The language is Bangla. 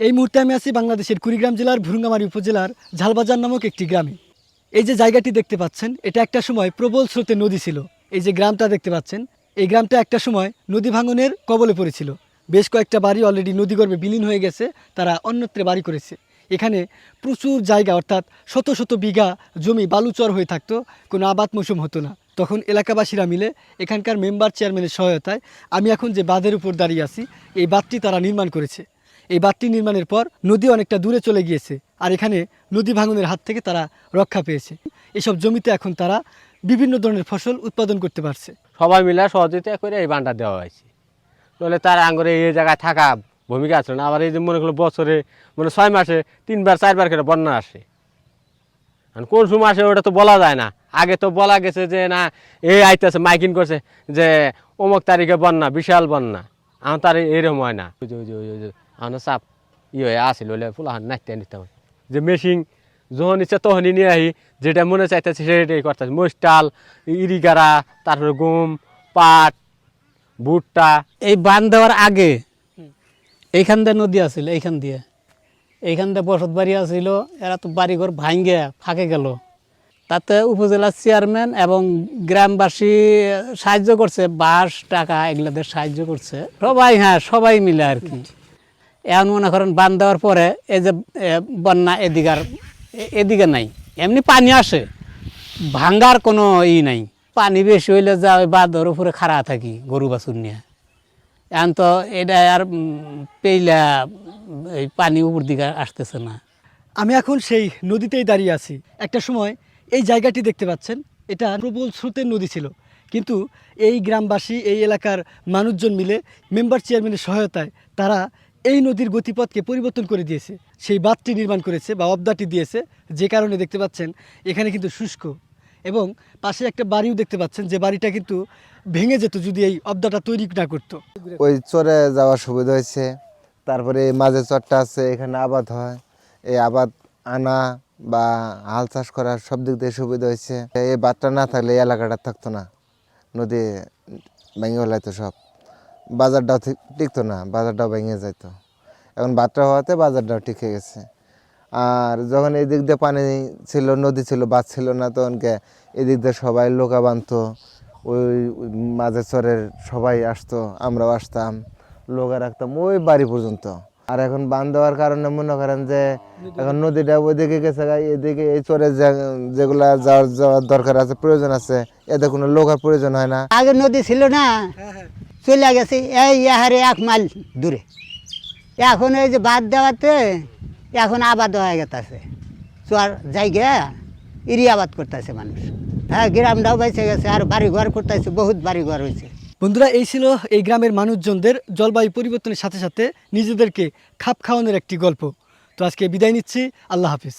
এই মুহূর্তে আমি আছি বাংলাদেশের কুড়িগ্রাম জেলার ভুরুঙ্গামারী উপজেলার ঝালবাজার নামক একটি গ্রামে। এই যে জায়গাটি দেখতে পাচ্ছেন, এটা একটা সময় প্রবল স্রোতে নদী ছিল। এই যে গ্রামটা দেখতে পাচ্ছেন, এই গ্রামটা একটা সময় নদী ভাঙনের কবলে পড়েছিল। বেশ কয়েকটা বাড়ি অলরেডি নদীগর্ভে বিলীন হয়ে গেছে, তারা অন্যত্রে বাড়ি করেছে। এখানে প্রচুর জায়গা, অর্থাৎ শত শত বিঘা জমি বালুচর হয়ে থাকতো, কোনো আবাদ মৌসুম হতো না। তখন এলাকাবাসীরা মিলে এখানকার মেম্বার চেয়ারম্যানের সহায়তায় আমি এখন যে বাঁধের উপর দাঁড়িয়ে আছি, এই বাঁধটি তারা নির্মাণ করেছে। এই বাঁধটি নির্মাণের পর নদী অনেকটা দূরে চলে গিয়েছে, আর এখানে নদী ভাঙনের হাত থেকে তারা রক্ষা পেয়েছে। এসব জমিতে এখন তারা বিভিন্ন ধরনের ফসল উৎপাদন করতে পারছে। সবাই মিলে সহযোগিতা করে এই বানটা দেওয়া হয়েছে। নইলে তার আঙ্গরে এই জায়গায় থাকা ভূমিকা আছে না? আবার এই যে মনে করল বছরে মানে ছয় মাসে তিনবার, চারবার করে বন্যা আসে। কোন সময় আসে ওটা তো বলা যায় না। আগে তো বলা গেছে যে না এই আইতেছে, মাইকিং করছে যে অমুক তারিখে বন্যা, বিশাল বন্যা। আমার তার এরকম হয় না। আমার চাপ ই হয়ে আসিল ফুলাহান নাচতে নিতাম যে মেশিন যখন ইচ্ছা তখনই নিয়ে আহি যেটা মনে চাইতেছে সেটাই করতেছে মস্টাল ইরিগারা তারপরে গম পাট ভুট্টা এই বান দেওয়ার আগে, এইখান দিয়ে নদী আছিল, এইখান দিয়ে। এইখান দিয়ে বসত বাড়ি আছিল, এরা তো বাড়িঘর ভাঙ্গে ফাঁকে গেল। তাতে উপজেলা চেয়ারম্যান এবং গ্রামবাসী সাহায্য করছে বাস টাকা, এগুলাদের সাহায্য করছে। সবাই হ্যাঁ সবাই মিলে আর কি। এখন মনে করেন বান দেওয়ার পরে এই যে বন্যা এদিকে আর এ- এদিকে নাই। এমনি পানি আসে। ভাঙ্গার কোনো ই নাই। পানি বেশি হইলে যা ওই বাঁধর উপরে খাড়া থাকি গরু বাছুর নিয়ে। এখন তো এটা আর পেইলা এই পানি উপর দিকে আসতেছে না। আমি এখন সেই নদীতেই দাঁড়িয়ে আছি। একটা সময় এই জায়গাটি দেখতে পাচ্ছেন। এটা প্রবল স্রোতের নদী ছিল। কিন্তু এই গ্রামবাসী, এই এলাকার মানুষজন মিলে, মেম্বার চেয়ারম্যানের সহায়তায় তারা এই নদীর গতিপথকে পরিবর্তন করে দিয়েছে। সেই বাঁধটি নির্মাণ করেছে বা অবদাটি দিয়েছে। যে কারণে দেখতে পাচ্ছেন, এখানে কিন্তু শুষ্ক এবং পাশে একটা বাড়িও দেখতে পাচ্ছেন। যে বাড়িটা কিন্তু ভেঙে যেত যদি এই অবদাটা তৈরি না করতো। ওই চরে যাওয়ার সুবিধা হয়েছে। তারপরে মাঝে চরটা আছে, এখানে আবাদ হয়। এই আবাদ আনা বা হাল চাষ করার সব দিক দিয়ে সুবিধা হয়েছে। এই বাদটা না থাকলে এই এলাকাটা থাকতো না। নদী ভেঙে ফেলাইতো সব। বাজারটাও ঠিক- টিকতো না বাজারটাও ভেঙে যেত এখন বাদটা হওয়াতে বাজারটাও টিকে গেছে। আর যখন এই দিক দিয়ে পানি ছিল নদী ছিল বাদ ছিল না তখনকে এদিক দিয়ে সবাই লোকা বাঁধতো। ওই মাঝে চরের সবাই আসতো আমরাও আসতাম লোকা রাখতাম ওই বাড়ি পর্যন্ত। আর এখন বান দেওয়ার কারণে মনে করেন যে এখন নদীটা ওইদিকে গেছে এদিকে এই চরে যেগুলা যাওয়ার যাওয়ার দরকার আছে প্রয়োজন আছে এতে কোনো লোকার প্রয়োজন হয় না। আগে নদী ছিল না। চলে গেছে। এই ইয়াহারে এক মাইল দূরে। এখন এই যে বাদ দেওয়াতে এখন আবাদ হয়ে গেছে চর জায়গা ইরি আবাদ করতেছে মানুষ। হ্যাঁ গ্রামটাও বেঁচে গেছে আর বাড়ি ঘর করতেছে, বহুত বাড়ি ঘর হয়েছে। বন্ধুরা, এই ছিল এই গ্রামের মানুষজনদের জলবায়ু পরিবর্তনের সাথে সাথে নিজেদেরকে খাপ খাওয়ানোর একটি গল্প। তো আজকে বিদায় নিচ্ছি। আল্লাহ হাফিজ।